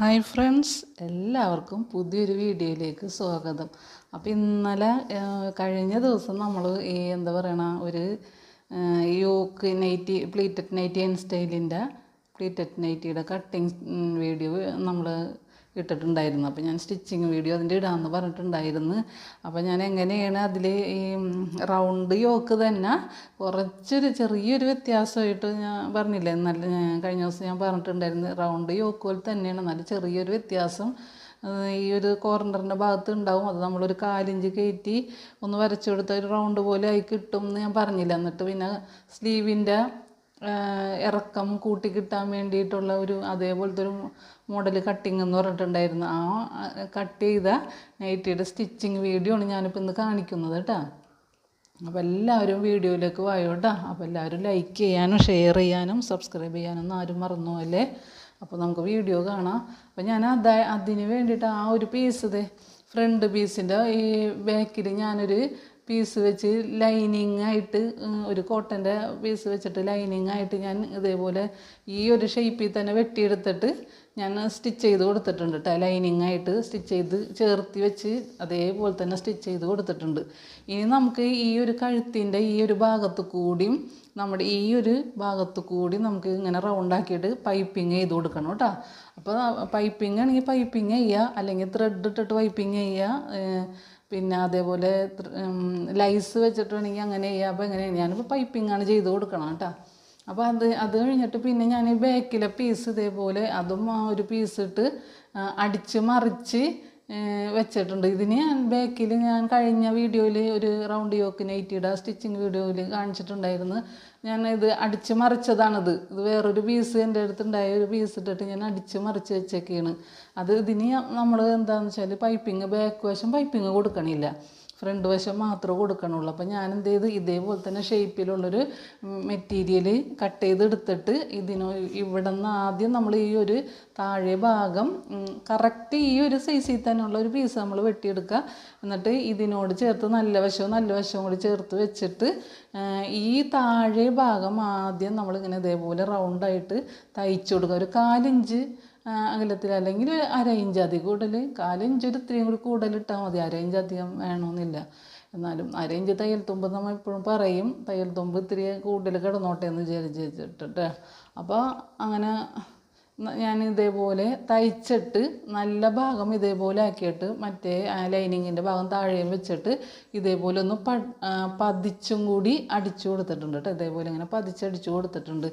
Hi friends എല്ലാവർക്കും പുതിയൊരു വീഡിയോയിലേക്ക് സ്വാഗതം. അപ്പോൾ ഇന്നലെ കഴിഞ്ഞ ദിവസം നമ്മൾ ഈ എന്താ പറയണ ഒരു yoke nighty pleated nighty and സ്റ്റൈലിന്റെ pleated നൈറ്റിയുടെ കട്ടിങ് വീഡിയോ നമ്മൾ ഇട്ടിട്ടുണ്ടായിരുന്നു. അപ്പോൾ ഞാൻ സ്റ്റിച്ചിങ് വീഡിയോ അതിന്റെ ഇടാമെന്ന് പറഞ്ഞിട്ടുണ്ടായിരുന്നു. അപ്പോൾ ഞാൻ എങ്ങനെയാണ് അതിൽ ഈ റൗണ്ട് യോക്ക് തന്നെ കുറച്ചൊരു ചെറിയൊരു വ്യത്യാസമായിട്ട് ഞാൻ പറഞ്ഞില്ലേ നല്ല കഴിഞ്ഞ ദിവസം ഞാൻ പറഞ്ഞിട്ടുണ്ടായിരുന്നു റൗണ്ട് യോക്ക് പോലെ തന്നെയാണ് നല്ല ചെറിയൊരു വ്യത്യാസം ഈ ഒരു കോർണറിന്റെ ഭാഗത്ത് ഉണ്ടാവും. അത് നമ്മളൊരു കാലിഞ്ച് കയറ്റി ഒന്ന് വരച്ചു കൊടുത്ത ഒരു റൗണ്ട് പോലെ ആയി കിട്ടും എന്ന് ഞാൻ പറഞ്ഞില്ല. എന്നിട്ട് പിന്നെ സ്ലീവിന്റെ ഇറക്കം കൂട്ടി കിട്ടാൻ വേണ്ടിയിട്ടുള്ള ഒരു അതേപോലത്തെ ഒരു മോഡൽ കട്ടിങ് എന്ന് പറഞ്ഞിട്ടുണ്ടായിരുന്നു. ആ കട്ട് ചെയ്ത നൈറ്റിയുടെ സ്റ്റിച്ചിങ് വീഡിയോ ആണ് ഞാനിപ്പോൾ ഇന്ന് കാണിക്കുന്നത് കേട്ടോ. അപ്പോൾ എല്ലാവരും വീഡിയോയിലേക്ക് വായോ കേട്ടോ. അപ്പോൾ എല്ലാവരും ലൈക്ക് ചെയ്യാനും ഷെയർ ചെയ്യാനും സബ്സ്ക്രൈബ് ചെയ്യാനും ഒന്നും ആരും മറന്നു അല്ലേ? അപ്പോൾ നമുക്ക് വീഡിയോ കാണാം. അപ്പോൾ ഞാൻ അതാ അതിന് വേണ്ടിയിട്ട് ആ ഒരു പീസ് ഇത് ഫ്രണ്ട് പീസിന്റെ ഈ ബാക്കിൽ ഞാനൊരു പീസ് വെച്ച് ലൈനിങ് ആയിട്ട് ഒരു കോട്ടന്റെ പീസ് വെച്ചിട്ട് ലൈനിങ് ആയിട്ട് ഞാൻ ഇതേപോലെ ഈ ഒരു ഷേപ്പിൽ തന്നെ വെട്ടിയെടുത്തിട്ട് ഞാൻ സ്റ്റിച്ച് ചെയ്ത് കൊടുത്തിട്ടുണ്ട് കേട്ടോ ലൈനിങ് ആയിട്ട് സ്റ്റിച്ച് ചെയ്ത് ചേർത്തി വെച്ച് അതേപോലെ തന്നെ സ്റ്റിച്ച് ചെയ്ത് കൊടുത്തിട്ടുണ്ട്. ഇനി നമുക്ക് ഈ ഒരു കഴുത്തിന്റെ ഈ ഒരു ഭാഗത്ത് കൂടിയും നമ്മുടെ ഈ ഒരു ഭാഗത്ത് കൂടി നമുക്ക് ഇങ്ങനെ റൗണ്ട് ആക്കിയിട്ട് പൈപ്പിങ് ചെയ്ത് കൊടുക്കണം കേട്ടോ അപ്പോൾ പൈപ്പിംഗ് ആണെങ്കിൽ പൈപ്പിങ് ചെയ്യുക അല്ലെങ്കിൽ ത്രെഡ് ഇട്ടിട്ട് പൈപ്പിങ് ചെയ്യുക പിന്നെ അതേപോലെ ലൈസ് വെച്ചിട്ട് വേണമെങ്കിൽ അങ്ങനെ ചെയ്യുക. അപ്പോൾ എങ്ങനെയാണ്? ഞാനിപ്പോൾ പൈപ്പിംഗ് ആണ് ചെയ്ത് കൊടുക്കണം കേട്ടോ. അപ്പോൾ അത് അത് കഴിഞ്ഞിട്ട് പിന്നെ ഞാൻ ബാക്കിലെ പീസ് ഇതേപോലെ അതും ഒരു പീസ് ഇട്ട് അടിച്ച് മറിച്ച് വെച്ചിട്ടുണ്ട്. ഇതിന് ഞാൻ ബാക്കിൽ ഞാൻ കഴിഞ്ഞ വീഡിയോയിൽ ഒരു റൗണ്ട് യോക്ക് നൈറ്റിയുടെ സ്റ്റിച്ചിങ് വീഡിയോയിൽ കാണിച്ചിട്ടുണ്ടായിരുന്നു. ഞാൻ ഇത് അടിച്ച് മറിച്ചതാണിത്. ഇത് വേറൊരു പീസ് എന്റെ അടുത്തുണ്ടായ ഒരു പീസ് ഇട്ടിട്ട് ഞാൻ അടിച്ച് മറിച്ച് വെച്ചൊക്കെയാണ്. അത് ഇതിന് നമ്മൾ എന്താണെന്ന് വെച്ചാൽ പൈപ്പിങ് ബാക്ക് വശം പൈപ്പിങ് കൊടുക്കണില്ല. ഫ്രണ്ട് വശം മാത്രമേ കൊടുക്കണുള്ളൂ. അപ്പോൾ ഞാൻ എന്ത് ചെയ്ത് ഇതേപോലെ തന്നെ ഷേപ്പിലുള്ളൊരു മെറ്റീരിയൽ കട്ട് ചെയ്ത് എടുത്തിട്ട് ഇതിനോ ഇവിടെ നിന്ന് ആദ്യം നമ്മൾ ഈ ഒരു താഴെ ഭാഗം കറക്റ്റ് ഈ ഒരു സൈസിൽ തന്നെയുള്ള ഒരു പീസ് നമ്മൾ വെട്ടിയെടുക്കുക. എന്നിട്ട് ഇതിനോട് ചേർത്ത് നല്ല വശവും നല്ല വശവും കൂടി ചേർത്ത് വെച്ചിട്ട് ഈ താഴെ ഭാഗം ആദ്യം നമ്മളിങ്ങനെ ഇതേപോലെ റൗണ്ടായിട്ട് തയ്ച്ചു കൊടുക്കുക. ഒരു കാലിഞ്ച് അകലത്തിൽ അല്ലെങ്കിൽ അര ഇഞ്ച് അധികം കൂടുതൽ കാലിഞ്ച് ഒരു ഇത്രയും കൂടി കൂടുതൽ ഇട്ടാൽ മതി. അര ഇഞ്ച് അധികം വേണമെന്നില്ല എന്നാലും അര ഇഞ്ച് തയ്യൽ തുമ്പ് നമ്മൾ എപ്പോഴും പറയും. തയ്യൽ തുമ്പ് ഇത്തിരി കൂടുതൽ കിടന്നോട്ടെ എന്ന് വിചാരിച്ചിട്ട് അപ്പോൾ അങ്ങനെ ഞാൻ ഇതേപോലെ തയ്ച്ചിട്ട് നല്ല ഭാഗം ഇതേപോലെ ആക്കിയിട്ട് മറ്റേ ലൈനിങ്ങിന്റെ ഭാഗം താഴെയും വെച്ചിട്ട് ഇതേപോലെ ഒന്ന് പ പതിച്ചും കൂടി അടിച്ചു കൊടുത്തിട്ടുണ്ട് കേട്ടോ. ഇതേപോലെ ഇങ്ങനെ പതിച്ചടിച്ചു കൊടുത്തിട്ടുണ്ട്.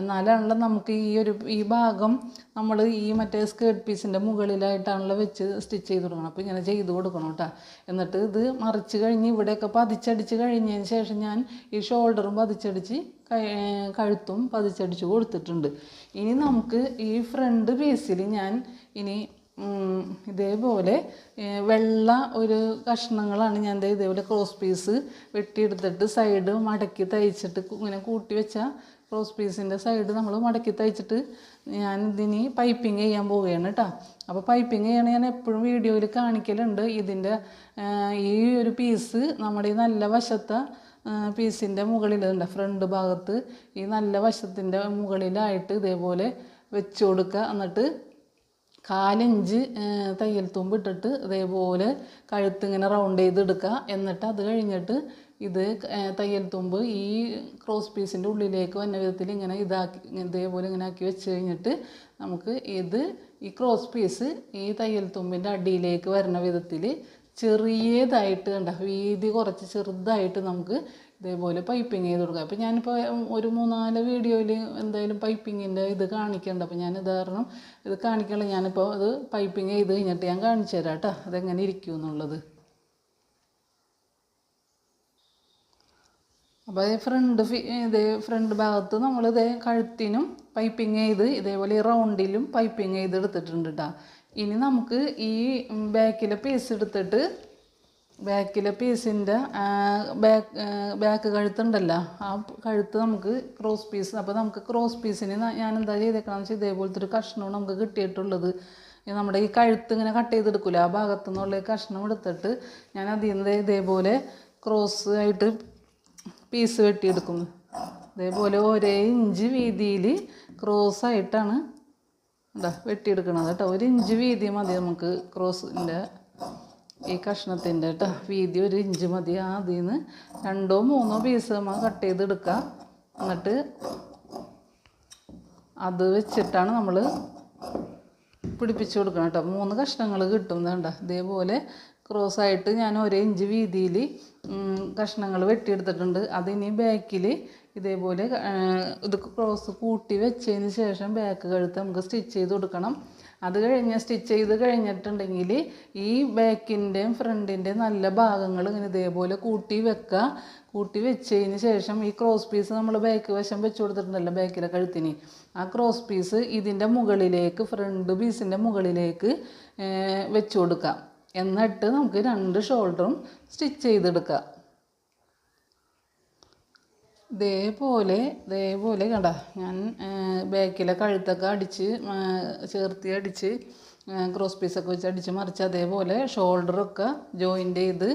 എന്നാലാണല്ലോ നമുക്ക് ഈ ഒരു ഈ ഭാഗം നമ്മൾ ഈ മറ്റേ സ്കേർട്ട് പീസിന്റെ മുകളിലായിട്ടാണല്ലോ വെച്ച് സ്റ്റിച്ച് ചെയ്ത് കൊടുക്കണം. അപ്പോൾ ഇങ്ങനെ ചെയ്ത് കൊടുക്കണം കേട്ടോ. എന്നിട്ട് ഇത് മറിച്ച് കഴിഞ്ഞ് ഇവിടെയൊക്കെ പതിച്ചടിച്ച് കഴിഞ്ഞതിന് ശേഷം ഞാൻ ഈ ഷോൾഡറും പതിച്ചടിച്ച് കഴുത്തും പതിച്ചടിച്ച് കൊടുത്തിട്ടുണ്ട്. ഇനി നമുക്ക് ഈ ഫ്രണ്ട് പീസിൽ ഞാൻ ഇനി ഇതേപോലെ വെള്ള ഒരു കഷ്ണങ്ങളാണ് ഞാൻ ഇതേപോലെ ക്രോസ് പീസ് വെട്ടിയെടുത്തിട്ട് സൈഡ് മടക്കി തയ്ച്ചിട്ട് ഇങ്ങനെ കൂട്ടി വെച്ച ക്രോസ് പീസിന്റെ സൈഡ് നമ്മൾ മടക്കി തയ്ച്ചിട്ട് ഞാൻ ഇതിന് പൈപ്പിംഗ് ചെയ്യാൻ പോവുകയാണ് കേട്ടോ അപ്പോൾ പൈപ്പിംഗ് ചെയ്യണ ഞാൻ എപ്പോഴും വീഡിയോയിൽ കാണിക്കലുണ്ട്. ഇതിന്റെ ഈ ഒരു പീസ് നമ്മുടെ ഈ നല്ല വശത്തെ പീസിന്റെ മുകളിലുണ്ട് ഫ്രണ്ട് ഭാഗത്ത് ഈ നല്ല വശത്തിന്റെ മുകളിലായിട്ട് ഇതേപോലെ വെച്ച് കൊടുക്കുക എന്നിട്ട് കാലിഞ്ച് തയ്യൽ തുമ്പ് ഇട്ടിട്ട് ഇതേപോലെ കഴുത്ത് ഇങ്ങനെ റൗണ്ട് ചെയ്തെടുക്കുക എന്നിട്ട് അത് കഴിഞ്ഞിട്ട് ഇത് തയ്യൽ തുമ്പ് ഈ ക്രോസ് പീസിന്റെ ഉള്ളിലേക്ക് വന്ന വിധത്തിൽ ഇങ്ങനെ ഇതാക്കി ഇതേപോലെ ഇങ്ങനെ ആക്കി വെച്ച് കഴിഞ്ഞിട്ട് നമുക്ക് ഇത് ഈ ക്രോസ് പീസ് ഈ തയ്യൽ തുമ്പിന്റെ അടിയിലേക്ക് വരുന്ന വിധത്തിൽ ചെറിയതായിട്ട് കണ്ട? വീതി കുറച്ച് ചെറുതായിട്ട് നമുക്ക് ഇതേപോലെ പൈപ്പിംഗ് ചെയ്ത് കൊടുക്കാം. അപ്പോൾ ഞാനിപ്പോൾ ഒരു മൂന്നാൽ വീഡിയോയിൽ എന്തായാലും പൈപ്പിങ്ങിന്റെ ഇത് കാണിക്കേണ്ട. അപ്പോൾ ഞാൻ ഉദാഹരണം ഇത് കാണിക്കണില്ല ഞാനിപ്പോൾ അത് പൈപ്പിംഗ് ചെയ്ത് കഴിഞ്ഞിട്ട് ഞാൻ കാണിച്ചു തരാം കേട്ടോ. അതെങ്ങനെ ഇരിക്കും എന്നുള്ളത്. അപ്പോൾ അതേ ഫ്രണ്ട് ഇതേ ഫ്രണ്ട് ഭാഗത്ത് നമ്മൾ ഇതേ കഴുത്തിനും പൈപ്പിംഗ് ചെയ്ത് ഇതേപോലെ റൗണ്ടിലും പൈപ്പിംഗ് ചെയ്ത് എടുത്തിട്ടുണ്ട് കേട്ടോ. ഇനി നമുക്ക് ഈ ബാക്കിലെ പീസ് എടുത്തിട്ട് ബാക്കിലെ പീസിന്റെ ബാക്ക് ബാക്ക് കഴുത്തുണ്ടല്ലോ ആ കഴുത്ത് നമുക്ക് ക്രോസ് പീസ് അപ്പോൾ നമുക്ക് ക്രോസ് പീസിന് ഞാൻ എന്താ ചെയ്തേക്കണമെന്ന് വെച്ചാൽ ഇതേപോലത്തെ ഒരു കഷ്ണവും നമുക്ക് കിട്ടിയിട്ടുള്ളത്. നമ്മുടെ ഈ കഴുത്ത് ഇങ്ങനെ കട്ട് ചെയ്തെടുക്കില്ല ആ ഭാഗത്തു നിന്നുള്ള കഷ്ണം എടുത്തിട്ട് ഞാൻ അതിൽ നിന്ന് ഇതേപോലെ ക്രോസ് ആയിട്ട് പീസ് വെട്ടിയെടുക്കുന്നു. ഇതേപോലെ ഒരേ ഇഞ്ച് വീതിയിൽ ക്രോസ് ആയിട്ടാണ് എന്താ വെട്ടിയെടുക്കണത് കേട്ടോ. ഒരു ഇഞ്ച് വീതി മതി നമുക്ക് ക്രോസിന്റെ ഈ കഷ്ണത്തിന്റെ കേട്ടോ. വീതി ഒരു ഇഞ്ച് മതി. അതിൽ നിന്ന് രണ്ടോ മൂന്നോ പീസ് നമ്മൾ കട്ട് ചെയ്തെടുക്കുക എന്നിട്ട് അത് വെച്ചിട്ടാണ് നമ്മൾ പിടിപ്പിച്ച് കൊടുക്കണം കേട്ടോ. മൂന്ന് കഷ്ണങ്ങൾ കിട്ടും വേണ്ട ഇതേപോലെ ക്രോസ് ആയിട്ട് ഞാൻ ഒരേ ഇഞ്ച് വീതിയിൽ കഷ്ണങ്ങൾ വെട്ടിയെടുത്തിട്ടുണ്ട്. അതിനി ബാക്കിൽ ഇതേപോലെ ഇത് ക്രോസ് കൂട്ടി വെച്ചതിന് ശേഷം ബാക്ക് കഴുത്ത് നമുക്ക് സ്റ്റിച്ച് ചെയ്ത് കൊടുക്കണം. അത് കഴിഞ്ഞ് സ്റ്റിച്ച് ചെയ്ത് കഴിഞ്ഞിട്ടുണ്ടെങ്കിൽ ഈ ബാക്കിന്റെയും ഫ്രണ്ടിന്റെയും നല്ല ഭാഗങ്ങൾ ഇങ്ങനെ ഇതേപോലെ കൂട്ടി വെക്കുക കൂട്ടി വെച്ചതിന് ശേഷം ഈ ക്രോസ് പീസ് നമ്മൾ ബാക്ക് വശം വെച്ച് കൊടുത്തിട്ടുണ്ടല്ലോ ബാക്കിലെ കഴുത്തിന്. ആ ക്രോസ് പീസ് ഇതിന്റെ മുകളിലേക്ക് ഫ്രണ്ട് പീസിന്റെ മുകളിലേക്ക് വെച്ച് കൊടുക്കാം. എന്നിട്ട് നമുക്ക് രണ്ട് ഷോൾഡറും സ്റ്റിച്ച് ചെയ്തെടുക്കാം. ഇതേപോലെ ഇതേപോലെ കണ്ട ഞാൻ ബാക്കിലെ കഴുത്തൊക്കെ അടിച്ച് ചേർത്തി അടിച്ച് ക്രോസ് പീസൊക്കെ വെച്ച് അടിച്ച് മറിച്ച് അതേപോലെ ഷോൾഡറൊക്കെ ജോയിന്റ് ചെയ്ത്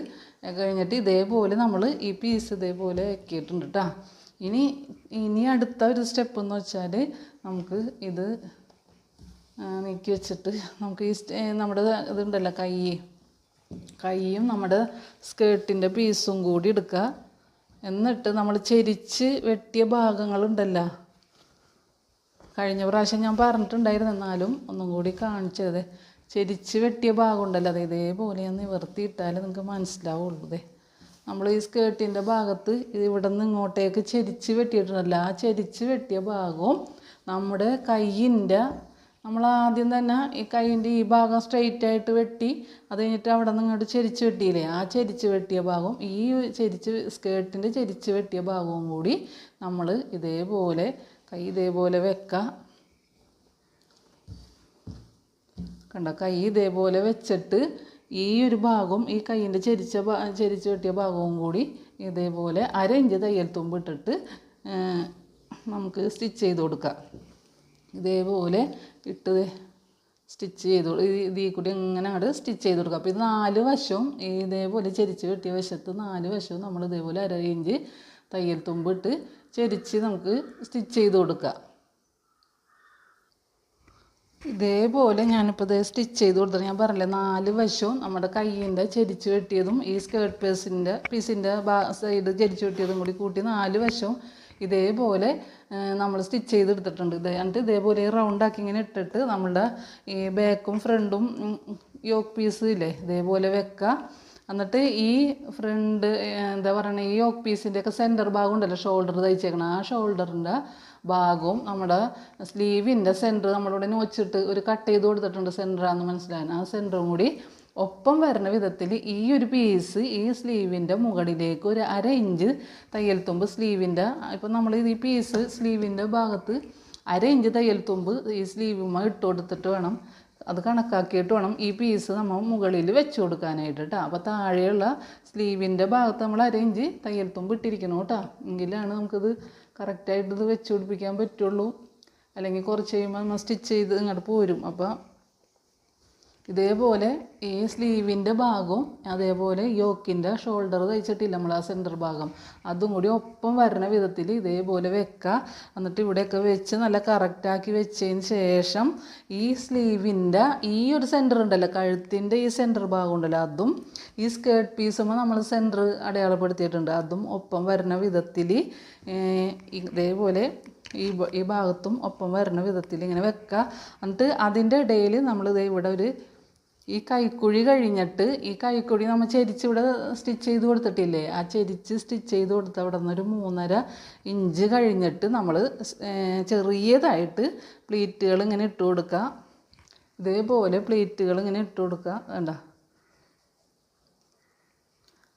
കഴിഞ്ഞിട്ട് ഇതേപോലെ നമ്മൾ ഈ പീസ് ഇതേപോലെ ആക്കിയിട്ടുണ്ട് കേട്ടോ ഇനി ഇനി അടുത്ത ഒരു സ്റ്റെപ്പ് എന്ന് വെച്ചാൽ നമുക്ക് ഇത് നീക്കി വെച്ചിട്ട് നമുക്ക് ഈ നമ്മുടെ ഇതുണ്ടല്ലോ കൈ കൈയും നമ്മുടെ സ്കേർട്ടിന്റെ പീസും കൂടി എടുക്കുക. എന്നിട്ട് നമ്മൾ ചെരിച്ച് വെട്ടിയ ഭാഗങ്ങളുണ്ടല്ലോ. കഴിഞ്ഞ പ്രാവശ്യം ഞാൻ പറഞ്ഞിട്ടുണ്ടായിരുന്നു എന്നാലും ഒന്നും കൂടി കാണിച്ചത്. ചെരിച്ച് വെട്ടിയ ഭാഗം ഉണ്ടല്ലോ അത് ഇതേപോലെ ഒന്ന് നിവർത്തിയിട്ടാലേ നിങ്ങൾക്ക് മനസ്സിലാവുള്ളൂ ദേ. നമ്മൾ ഈ സ്കേർട്ടിന്റെ ഭാഗത്ത് ഇത് ഇവിടെ നിന്ന് ഇങ്ങോട്ടേക്ക് ചെരിച്ച് വെട്ടിയിട്ടുണ്ടല്ലോ. ആ ചെരിച്ച് വെട്ടിയ ഭാഗവും നമ്മുടെ കയ്യിന്റെ നമ്മൾ ആദ്യം തന്നെ ഈ കൈയിന്റെ ഈ ഭാഗം സ്ട്രെയിറ്റ് ആയിട്ട് വെട്ടി അത് കഴിഞ്ഞിട്ട് അവിടെ നിന്ന് ഇങ്ങോട്ട് ചെരിച്ച് വെട്ടിയില്ലേ? ആ ചെരിച്ച് വെട്ടിയ ഭാഗവും ഈ ചെരിച്ച് സ്കേർട്ടിന്റെ ചെരിച്ച് വെട്ടിയ ഭാഗവും കൂടി നമ്മൾ ഇതേപോലെ കൈ ഇതേപോലെ വെക്കുക കണ്ട? കൈ ഇതേപോലെ വെച്ചിട്ട് ഈ ഒരു ഭാഗവും ഈ കൈയിന്റെ ചെരിച്ച ചെരിച്ച് വെട്ടിയ ഭാഗവും കൂടി ഇതേപോലെ അര ഇഞ്ച് തയ്യൽ തുമ്പിട്ടിട്ട് നമുക്ക് സ്റ്റിച്ച് ചെയ്ത് കൊടുക്കാം. ഇതേപോലെ ഇട്ട് സ്റ്റിച്ച് ചെയ്ത് ഇതിൽ കൂടി ഇങ്ങനെ അങ്ങോട്ട് സ്റ്റിച്ച് ചെയ്ത് കൊടുക്കുക അപ്പോൾ ഇത് നാല് വശവും ഇതേപോലെ ചെരിച്ച് വെട്ടിയ വശത്ത് നാല് വശവും നമ്മൾ ഇതേപോലെ അര ഇഞ്ച് തയ്യൽ തുമ്പ് ഇട്ട് ചെരിച്ച് നമുക്ക് സ്റ്റിച്ച് ചെയ്ത് കൊടുക്കുക. ഇതേപോലെ ഞാനിപ്പോൾ ഇത് സ്റ്റിച്ച് ചെയ്ത് കൊടുത്തത് ഞാൻ പറഞ്ഞില്ലേ നാല് വശവും നമ്മുടെ കയ്യിന്റെ ചെരിച്ച് വെട്ടിയതും ഈ സ്കേർട്ട് പീസിന്റെ പീസിന്റെ സൈഡ് ചെരിച്ച് വെട്ടിയതും കൂടി കൂട്ടി നാല് വശവും ഇതേപോലെ നമ്മൾ സ്റ്റിച്ച് ചെയ്തെടുത്തിട്ടുണ്ട്. ഇത് എന്നിട്ട് ഇതേപോലെ റൗണ്ടാക്കി ഇങ്ങനെ ഇട്ടിട്ട് നമ്മളുടെ ഈ ബാക്കും ഫ്രണ്ടും യോക്ക് പീസ് ഇല്ലേ ഇതേപോലെ വെക്കുക എന്നിട്ട് ഈ ഫ്രണ്ട് എന്താ പറയുക ഈ യോക്ക് പീസിന്റെ ഒക്കെ സെന്റർ ഭാഗം ഉണ്ടല്ലോ ഷോൾഡർ തയ്ച്ചേക്കണം. ആ ഷോൾഡറിന്റെ ഭാഗവും നമ്മുടെ സ്ലീവിന്റെ സെന്റർ നമ്മളിവിടെ നോച്ചിട്ട് ഒരു കട്ട് ചെയ്ത് കൊടുത്തിട്ടുണ്ട് സെന്ററാന്ന് മനസ്സിലാകാൻ ആ സെന്ററും കൂടി ഒപ്പം വരുന്ന വിധത്തിൽ ഈ ഒരു പീസ് ഈ സ്ലീവിന്റെ മുകളിലേക്ക് ഒരു അര ഇഞ്ച് തയ്യൽ തുമ്പ് സ്ലീവിന്റെ ഇപ്പം നമ്മൾ ഈ പീസ് സ്ലീവിന്റെ ഭാഗത്ത് അര ഇഞ്ച് തയ്യൽ തുമ്പ് ഈ സ്ലീവുമ്മ ഇട്ട് കൊടുത്തിട്ട് വേണം അത് കണക്കാക്കിയിട്ട് വേണം ഈ പീസ് നമ്മൾ മുകളിൽ വെച്ച് കൊടുക്കാനായിട്ട് കേട്ടോ അപ്പോൾ താഴെയുള്ള സ്ലീവിന്റെ ഭാഗത്ത് നമ്മൾ അര ഇഞ്ച് തയ്യൽ തുമ്പ് ഇട്ടിരിക്കണം കേട്ടോ എങ്കിലാണ് നമുക്കത് കറക്റ്റായിട്ട് ഇത് വെച്ച് പിടിപ്പിക്കാൻ പറ്റുള്ളൂ. അല്ലെങ്കിൽ കുറച്ച് കഴിയുമ്പോൾ നമ്മൾ സ്റ്റിച്ച് ചെയ്ത് ഇങ്ങോട്ട് പോരും. അപ്പോൾ ഇതേപോലെ ഈ സ്ലീവിന്റെ ഭാഗവും അതേപോലെ യോക്കിന്റെ ഷോൾഡർ തയ്ച്ചിട്ടില്ല നമ്മൾ ആ സെന്റർ ഭാഗം. അതും കൂടി ഒപ്പം വരുന്ന വിധത്തിൽ ഇതേപോലെ വെക്കുക എന്നിട്ട് ഇവിടെയൊക്കെ വെച്ച് നല്ല കറക്റ്റാക്കി വെച്ചതിന് ശേഷം ഈ സ്ലീവിന്റെ ഈ ഒരു സെന്റർ ഉണ്ടല്ലോ കഴുത്തിന്റെ ഈ സെന്റർ ഭാഗം ഉണ്ടല്ലോ അതും ഈ സ്കേർട്ട് പീസുമ്പോൾ നമ്മൾ സെന്റർ അടയാളപ്പെടുത്തിയിട്ടുണ്ട്. അതും ഒപ്പം വരുന്ന വിധത്തിൽ ഇതേപോലെ ഈ ഈ ഭാഗത്തും ഒപ്പം വരുന്ന വിധത്തിൽ ഇങ്ങനെ വെക്കുക എന്നിട്ട് അതിന്റെ ഇടയിൽ നമ്മൾ ദേ ഇവിടെ ഒരു ഈ കൈക്കുഴി കഴിഞ്ഞിട്ട് ഈ കൈക്കുഴി നമ്മൾ ചെരിച്ച് ഇവിടെ സ്റ്റിച്ച് ചെയ്ത് കൊടുത്തിട്ടില്ലേ? ആ ചെരിച്ച് സ്റ്റിച്ച് ചെയ്ത് കൊടുത്ത അവിടെ നിന്നൊരു മൂന്നര ഇഞ്ച് കഴിഞ്ഞിട്ട് നമ്മൾ ചെറിയതായിട്ട് പ്ലീറ്റുകൾ ഇങ്ങനെ ഇട്ട് കൊടുക്കുക ഇതേപോലെ പ്ലീറ്റുകൾ ഇങ്ങനെ ഇട്ട് കൊടുക്കുക വേണ്ട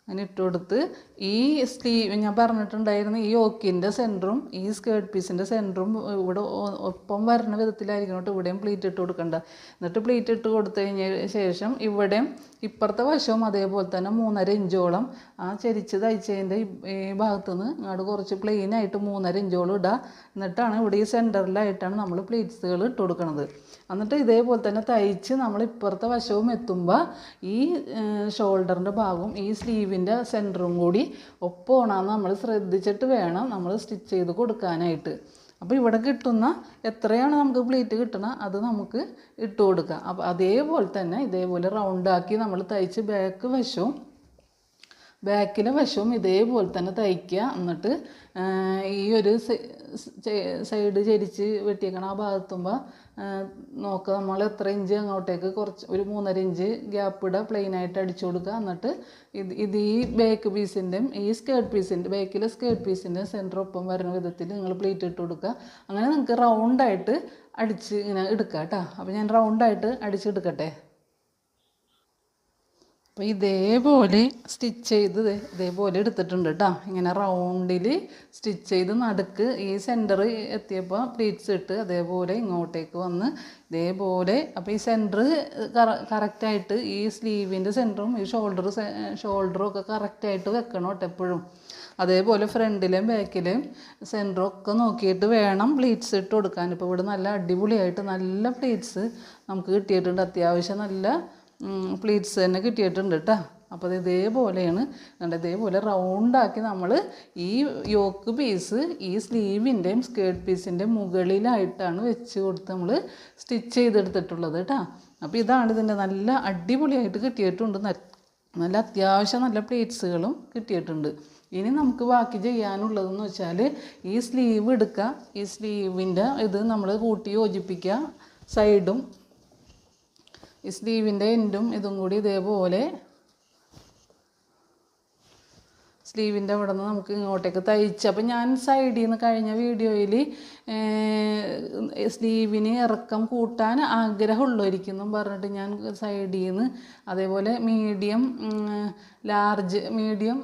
അങ്ങനെ ഇട്ട് കൊടുത്ത് ഈ സ്ലീവ് ഞാൻ പറഞ്ഞിട്ടുണ്ടായിരുന്നു ഈ ഓക്കിന്റെ സെന്ററും ഈ സ്കേർട്ട് പീസിന്റെ സെന്ററും ഇവിടെ ഒപ്പം വരുന്ന വിധത്തിലായിരിക്കണം കേട്ടോ ഇവിടെയും പ്ലീറ്റ് ഇട്ട് കൊടുക്കണ്ട. എന്നിട്ട് പ്ലീറ്റ് ഇട്ട് കൊടുത്തു കഴിഞ്ഞ ശേഷം ഇവിടെയും ഇപ്പുറത്തെ വശവും അതേപോലെ തന്നെ മൂന്നര ഇഞ്ചോളം ആ ചെരിച്ച് തയ്ച്ചതിന്റെ ഈ ഭാഗത്തു നിന്ന് ഇങ്ങോട്ട് കുറച്ച് പ്ലെയിനായിട്ട് മൂന്നര ഇഞ്ചോളം ഇടുക എന്നിട്ടാണ് ഇവിടെ ഈ സെന്ററിലായിട്ടാണ് നമ്മൾ പ്ലീറ്റ്സുകൾ ഇട്ട് കൊടുക്കുന്നത് എന്നിട്ട് ഇതേപോലെ തന്നെ തയ്ച്ച് നമ്മൾ ഇപ്പുറത്തെ വശവും എത്തുമ്പോൾ ഈ ഷോൾഡറിന്റെ ഭാഗവും ഈ സ്ലീവിന്റെ സെന്ററും കൂടി ഒപ്പമാണെന്ന് നമ്മൾ ശ്രദ്ധിച്ചിട്ട് വേണം നമ്മൾ സ്റ്റിച്ച് ചെയ്ത് കൊടുക്കാനായിട്ട്. അപ്പോൾ ഇവിടെ കിട്ടുന്ന എത്രയാണ് നമുക്ക് പ്ലീറ്റ് കിട്ടണം അത് നമുക്ക് ഇട്ട് കൊടുക്കുക അപ്പോൾ അതേപോലെ തന്നെ ഇതേപോലെ റൗണ്ടാക്കി നമ്മൾ തയ്ച്ച് ബാക്ക് വശവും ബാക്കിലെ വശവും ഇതേപോലെ തന്നെ തയ്ക്കുക. എന്നിട്ട് ഈ ഒരു സൈഡ് ചരിച്ച് വെട്ടിയേക്കണം ആ ഭാഗത്തുമ്പോൾ നോക്കുക നമ്മൾ എത്ര ഇഞ്ച് അങ്ങോട്ടേക്ക് കുറച്ച് ഒരു മൂന്നര ഇഞ്ച് ഗ്യാപ്പ് ഇടുക പ്ലെയിൻ ആയിട്ട് അടിച്ചു കൊടുക്കുക. എന്നിട്ട് ഇത് ഇത് ഈ ബാക്ക് പീസിന്റെയും ഈ സ്കേർട്ട് പീസിന്റെ ബാക്കിലെ സ്കേർട്ട് പീസിന്റെ സെന്റർ ഒപ്പം വരുന്ന വിധത്തിൽ നിങ്ങൾ പ്ലേറ്റ് ഇട്ട് കൊടുക്കുക. അങ്ങനെ നിങ്ങൾക്ക് റൗണ്ടായിട്ട് അടിച്ച് ഇങ്ങനെ എടുക്കുക കേട്ടോ അപ്പോൾ ഞാൻ റൗണ്ടായിട്ട് അടിച്ചെടുക്കട്ടെ അപ്പോൾ ഇതേപോലെ സ്റ്റിച്ച് ചെയ്ത് ഇതേപോലെ എടുത്തിട്ടുണ്ട് കേട്ടോ ഇങ്ങനെ റൗണ്ടിൽ സ്റ്റിച്ച് ചെയ്ത് നടുക്ക് ഈ സെന്റർ എത്തിയപ്പോൾ പ്ലീറ്റ്സ് ഇട്ട് അതേപോലെ ഇങ്ങോട്ടേക്ക് വന്ന് ഇതേപോലെ അപ്പോൾ ഈ സെന്റർ കറക്റ്റായിട്ട് ഈ സ്ലീവിന്റെ സെന്ററും ഈ ഷോൾഡർ ഷോൾഡറും ഒക്കെ കറക്റ്റായിട്ട് വെക്കണം കേട്ടോ എപ്പോഴും. അതേപോലെ ഫ്രണ്ടിലും ബാക്കിലും സെന്ററും ഒക്കെ നോക്കിയിട്ട് വേണം പ്ലീറ്റ്സ് ഇട്ട് കൊടുക്കാൻ. ഇപ്പോൾ ഇവിടെ നല്ല അടിപൊളിയായിട്ട് നല്ല പ്ലീറ്റ്സ് നമുക്ക് കിട്ടിയിട്ടുണ്ട്. അത്യാവശ്യം നല്ല പ്ലീറ്റ്സ് തന്നെ കിട്ടിയിട്ടുണ്ട് കേട്ടോ അപ്പോൾ അത് ഇതേപോലെയാണ്. കണ്ടോ ഇതേപോലെ റൗണ്ടാക്കി നമ്മൾ ഈ യോക്ക് പീസ് ഈ സ്ലീവിന്റെയും സ്കേർട്ട് പീസിന്റെ മുകളിലായിട്ടാണ് വെച്ച് കൊടുത്ത് നമ്മൾ സ്റ്റിച്ച് ചെയ്തെടുത്തിട്ടുള്ളത് കേട്ടോ അപ്പോൾ ഇതാണ് ഇതിന്റെ നല്ല അടിപൊളിയായിട്ട് കിട്ടിയിട്ടുണ്ട്. നല്ല അത്യാവശ്യം നല്ല പ്ലേറ്റ്സുകളും കിട്ടിയിട്ടുണ്ട്. ഇനി നമുക്ക് ബാക്കി ചെയ്യാനുള്ളതെന്ന് വെച്ചാൽ ഈ സ്ലീവ് എടുക്കുക ഈ സ്ലീവിന്റെ ഇത് നമ്മൾ കൂട്ടി യോജിപ്പിക്കുക. സൈഡും ഈ സ്ലീവിന്റെ എൻഡും ഇതും കൂടി ഇതേപോലെ സ്ലീവിന്റെ അവിടെ നിന്ന് നമുക്ക് ഇങ്ങോട്ടേക്ക് തയ്ച്ച്. അപ്പം ഞാൻ സൈഡിൽ നിന്ന് കഴിഞ്ഞ വീഡിയോയിൽ സ്ലീവിന് ഇറക്കം കൂട്ടാൻ ആഗ്രഹമുള്ളവരിക്കും പറഞ്ഞിട്ട് ഞാൻ സൈഡിൽ നിന്ന് അതേപോലെ മീഡിയം ലാർജ് മീഡിയം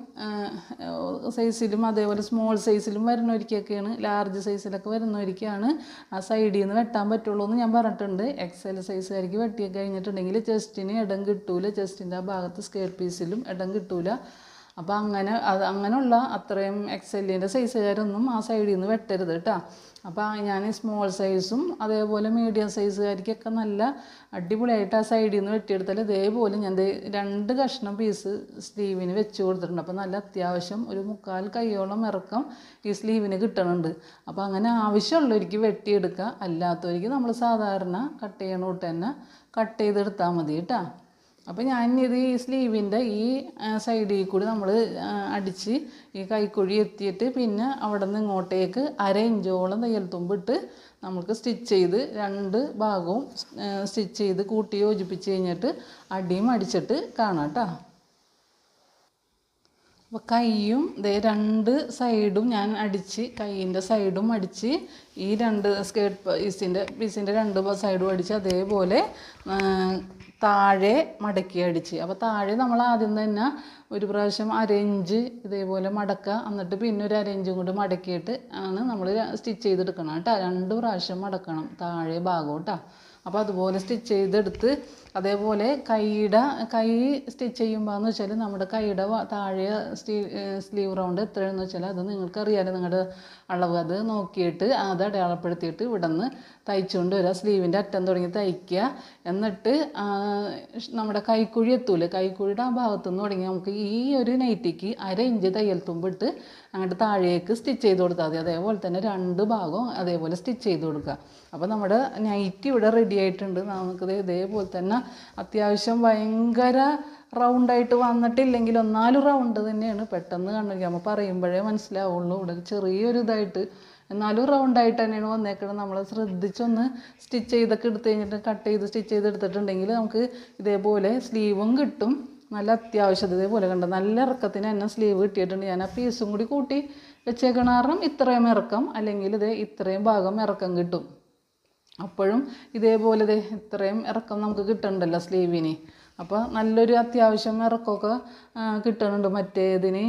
സൈസിലും അതേപോലെ സ്മോൾ സൈസിലും വരുന്നവരിക്കൊക്കെയാണ് ലാർജ് സൈസിലൊക്കെ വരുന്നവരിക്കാണ് ആ സൈഡിൽ നിന്ന് വെട്ടാൻ പറ്റുള്ളൂ എന്ന് ഞാൻ പറഞ്ഞിട്ടുണ്ട്. എക്സൽ സൈസുകാർക്ക് വെട്ടി കഴിഞ്ഞിട്ടുണ്ടെങ്കിൽ ചെസ്റ്റിന് ഇടം കിട്ടൂല. ചെസ്റ്റിന്റെ ആ ഭാഗത്ത് സ്കേർട്ട് പീസിലും ഇടം കിട്ടൂല. അപ്പോൾ അങ്ങനെ അത് അങ്ങനെയുള്ള അത്രയും എക്സെല്ലിന്റെ സൈസുകാരൊന്നും ആ സൈഡിൽ നിന്ന് വെട്ടരുത് കേട്ടോ അപ്പോൾ ഞാൻ സ്മോൾ സൈസും അതേപോലെ മീഡിയം സൈസുകാർക്കൊക്കെ നല്ല അടിപൊളിയായിട്ട് ആ സൈഡിൽ നിന്ന് വെട്ടിയെടുത്താൽ ഇതേപോലെ ഞാൻ രണ്ട് കഷ്ണം പീസ് സ്ലീവിന് വെച്ച് കൊടുത്തിട്ടുണ്ട്. അപ്പോൾ നല്ല അത്യാവശ്യം ഒരു മുക്കാൽ കൈയോളം ഇറക്കം ഈ സ്ലീവിന് കിട്ടണുണ്ട്. അപ്പോൾ അങ്ങനെ ആവശ്യമുള്ളവർക്ക് വെട്ടിയെടുക്കുക അല്ലാത്തവർക്ക് നമ്മൾ സാധാരണ കട്ട് ചെയ്യണ കൂട്ട് തന്നെ കട്ട് ചെയ്തെടുത്താൽ മതി കേട്ടോ അപ്പോൾ ഞാൻ ഇത് ഈ സ്ലീവിന്റെ ഈ സൈഡിൽ കൂടി നമ്മൾ അടിച്ച് ഈ കൈക്കുഴി എത്തിയിട്ട് പിന്നെ അവിടെ നിന്ന് ഇങ്ങോട്ടേക്ക് അര ഇഞ്ചോളം തയ്യൽ തുമ്പിട്ട് നമുക്ക് സ്റ്റിച്ച് ചെയ്ത് രണ്ട് ഭാഗവും സ്റ്റിച്ച് ചെയ്ത് കൂട്ടി യോജിപ്പിച്ച് കഴിഞ്ഞിട്ട് അടിയും അടിച്ചിട്ട് കാണാം കേട്ടോ. അപ്പോൾ കൈയും ഇതേ രണ്ട് സൈഡും ഞാൻ അടിച്ച് കൈയിന്റെ സൈഡും അടിച്ച് ഈ രണ്ട് സ്കേർട്ട് പീസിന്റെ പീസിന്റെ രണ്ട് സൈഡും അടിച്ച് അതേപോലെ താഴെ മടക്കി അടിച്ച്. അപ്പോൾ താഴെ നമ്മൾ ആദ്യം തന്നെ ഒരു പ്രാവശ്യം അരയിഞ്ച് ഇതേപോലെ മടക്കുക എന്നിട്ട് പിന്നെ ഒരു അരയിഞ്ചും കൂടി മടക്കിയിട്ട് ആണ് നമ്മൾ സ്റ്റിച്ച് ചെയ്തെടുക്കണം. കേട്ടോ. രണ്ട് പ്രാവശ്യം മടക്കണം താഴെ ഭാഗം കേട്ടോ. അപ്പോൾ അതുപോലെ സ്റ്റിച്ച് ചെയ്തെടുത്ത് അതേപോലെ കൈയുടെ കൈ സ്റ്റിച്ച് ചെയ്യുമ്പോൾ എന്ന് വെച്ചാൽ നമ്മുടെ കൈയുടെ താഴെ സ്റ്റീ സ്ലീവ് റൗണ്ട് എത്രയാണെന്ന് വെച്ചാൽ അത് നിങ്ങൾക്ക് നിങ്ങൾക്കറിയാലോ നിങ്ങളുടെ അളവ്. അത് നോക്കിയിട്ട് അത് അടയാളപ്പെടുത്തിയിട്ട് ഇവിടെ നിന്ന് തയ്ച്ചുകൊണ്ട് വരിക സ്ലീവിന്റെ അറ്റം തുടങ്ങി തയ്ക്കുക എന്നിട്ട് നമ്മുടെ കൈക്കുഴി എത്തൂലേ? കൈക്കുഴിയുടെ ആ ഭാഗത്തു നിന്ന് തുടങ്ങി നമുക്ക് ഈ ഒരു നൈറ്റിക്ക് അര ഇഞ്ച് തയ്യൽ തുമ്പിട്ട് അങ്ങോട്ട് താഴേക്ക് സ്റ്റിച്ച് ചെയ്ത് കൊടുത്താൽ മതി. അതേപോലെ തന്നെ രണ്ട് ഭാഗവും അതേപോലെ സ്റ്റിച്ച് ചെയ്ത് കൊടുക്കുക. അപ്പോൾ നമ്മുടെ നൈറ്റ് ഇവിടെ റെഡി ആയിട്ടുണ്ട്. നമുക്കിത് ഇതേപോലെ തന്നെ അത്യാവശ്യം ഭയങ്കര റൗണ്ടായിട്ട് വന്നിട്ടില്ലെങ്കിൽ ഒന്നാലും റൗണ്ട് തന്നെയാണ് പെട്ടെന്ന് കണ്ടിരിക്കുക നമ്മൾ പറയുമ്പോഴേ മനസ്സിലാവുള്ളൂ. ഇവിടെ ചെറിയൊരു ഇതായിട്ട് എന്നാലും റൗണ്ടായിട്ട് തന്നെയാണ് വന്നേക്കുന്നത് നമ്മൾ ശ്രദ്ധിച്ചൊന്ന് സ്റ്റിച്ച് ചെയ്തൊക്കെ എടുത്ത് കഴിഞ്ഞിട്ട് കട്ട് ചെയ്ത് സ്റ്റിച്ച് ചെയ്ത് എടുത്തിട്ടുണ്ടെങ്കിൽ നമുക്ക് ഇതേപോലെ സ്ലീവും കിട്ടും. നല്ല അത്യാവശ്യം. ഇതേപോലെ കണ്ട? നല്ല ഇറക്കത്തിന് തന്നെ സ്ലീവ് കിട്ടിയിട്ടുണ്ട്. ഞാൻ ആ പീസും കൂടി കൂട്ടി വെച്ചേക്കണ കാരണം ഇത്രയും ഇറക്കം അല്ലെങ്കിൽ ഇത് ഇത്രയും ഭാഗം ഇറക്കം കിട്ടും. അപ്പോഴും ഇതേപോലെ ദേ ഇത്രയും ഇറക്കം നമുക്ക് കിട്ടുന്നുണ്ടല്ലോ സ്ലീവിന് അപ്പോൾ നല്ലൊരു അത്യാവശ്യം ഇറക്കമൊക്കെ കിട്ടുന്നുണ്ട് മറ്റേതിന്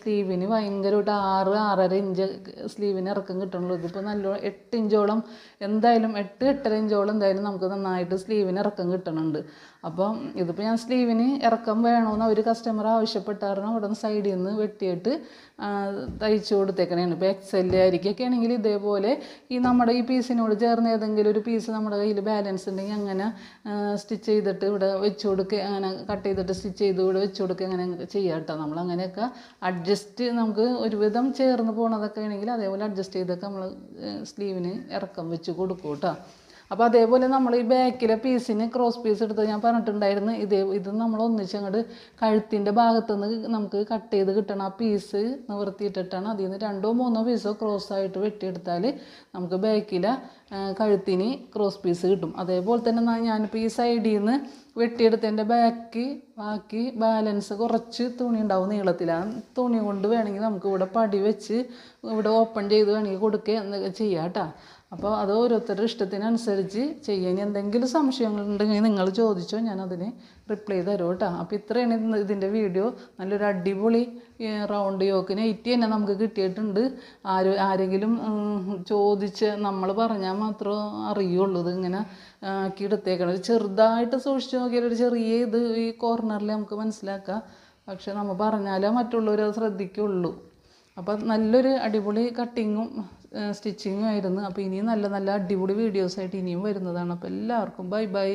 സ്ലീവിന് ഭയങ്കരമായിട്ട് ആറ് ആറര ഇഞ്ച് സ്ലീവിന് ഇറക്കം കിട്ടുന്നുള്ളൂ ഇതിപ്പോൾ നല്ല എട്ട് ഇഞ്ചോളം എന്തായാലും എട്ട് എട്ടര ഇഞ്ചോളം എന്തായാലും നമുക്ക് നന്നായിട്ട് സ്ലീവിന് ഇറക്കം കിട്ടുന്നുണ്ട് അപ്പം ഇതിപ്പോൾ ഞാൻ സ്ലീവിന് ഇറക്കം വേണമെന്ന് ഒരു കസ്റ്റമർ ആവശ്യപ്പെട്ടായിരുന്നു അവിടെ നിന്ന് സൈഡിൽ നിന്ന് വെട്ടിയിട്ട് തയ്ച്ചു കൊടുത്തേക്കണേണ്. ഇപ്പോൾ എക്സെൽ ആയിരിക്കൊക്കെ ആണെങ്കിൽ ഇതേപോലെ ഈ നമ്മുടെ ഈ പീസിനോട് ചേർന്ന് ഏതെങ്കിലും ഒരു പീസ് നമ്മുടെ കയ്യിൽ ബാലൻസ് ഉണ്ടെങ്കിൽ അങ്ങനെ സ്റ്റിച്ച് ചെയ്തിട്ട് ഇവിടെ വെച്ച് കൊടുക്കുക അങ്ങനെ കട്ട് ചെയ്തിട്ട് സ്റ്റിച്ച് ചെയ്ത് ഇവിടെ വെച്ച് കൊടുക്കുക അങ്ങനെ ചെയ്യാം കേട്ടോ. നമ്മൾ അങ്ങനെയൊക്കെ അഡ്ജസ്റ്റ് നമുക്ക് ഒരുവിധം ചേർന്ന് പോണതൊക്കെ ആണെങ്കിൽ അതേപോലെ അഡ്ജസ്റ്റ് ചെയ്തൊക്കെ നമ്മൾ സ്ലീവിന് ഇറക്കം വെച്ച് കൊടുക്കും കേട്ടോ. അപ്പോൾ അതേപോലെ നമ്മൾ ഈ ബാക്കിലെ പീസിന് ക്രോസ് പീസ് എടുത്ത് ഞാൻ പറഞ്ഞിട്ടുണ്ടായിരുന്നു. ഇതേ ഇത് നമ്മൾ ഒന്നിച്ച് അങ്ങോട്ട് കഴുത്തിന്റെ ഭാഗത്തുനിന്ന് നമുക്ക് കട്ട് ചെയ്ത് കിട്ടണം. ആ പീസ് നിവർത്തിയിട്ടിട്ടാണ് അതിൽ നിന്ന് രണ്ടോ മൂന്നോ പീസോ ക്രോസ് ആയിട്ട് വെട്ടിയെടുത്താൽ നമുക്ക് ബാക്കിലെ കഴുത്തിന് ക്രോസ് പീസ് കിട്ടും. അതേപോലെ തന്നെ ഞാനിപ്പോൾ ഈ സൈഡിൽ നിന്ന് വെട്ടിയെടുത്തതിന്റെ ബാക്ക് ബാക്കി ബാലൻസ് കുറച്ച് തുണി ഉണ്ടാവും നീളത്തിൽ. ആ തുണി കൊണ്ട് വേണമെങ്കിൽ നമുക്ക് ഇവിടെ പടി വെച്ച് ഇവിടെ ഓപ്പൺ ചെയ്ത് വേണമെങ്കിൽ കൊടുക്കുക എന്നൊക്കെ ചെയ്യാം കേട്ടോ. അപ്പോൾ അത് ഓരോരുത്തരുടെ ഇഷ്ടത്തിനനുസരിച്ച് ചെയ്യാൻ ഇനി എന്തെങ്കിലും സംശയങ്ങളുണ്ടെങ്കിൽ നിങ്ങൾ ചോദിച്ചോ ഞാൻ അതിന് റിപ്ലൈ തരും കേട്ടോ അപ്പോൾ ഇത്രയാണ് ഇതിന്റെ വീഡിയോ നല്ലൊരു അടിപൊളി റൗണ്ട് യോക്കിന് നൈറ്റി തന്നെ നമുക്ക് കിട്ടിയിട്ടുണ്ട്. ആര് ആരെങ്കിലും ചോദിച്ച് നമ്മൾ പറഞ്ഞാൽ മാത്രമേ അറിയുള്ളൂ. ഇങ്ങനെ ആക്കി എടുത്തേക്കണം ചെറുതായിട്ട് സൂക്ഷിച്ച് നോക്കിയാൽ ഒരു ചെറിയ ഇത് ഈ കോർണറിൽ നമുക്ക് മനസ്സിലാക്കാം. പക്ഷെ നമ്മൾ പറഞ്ഞാലേ മറ്റുള്ളവർ അത് ശ്രദ്ധിക്കുള്ളൂ. അപ്പം നല്ലൊരു അടിപൊളി കട്ടിങ്ങും സ്റ്റിച്ചിങ്ങും ആയിരുന്നു. അപ്പോൾ ഇനിയും നല്ല നല്ല അടിപൊളി വീഡിയോസായിട്ട് ഇനിയും വരുന്നതാണ്. അപ്പോൾ എല്ലാവർക്കും ബൈ ബൈ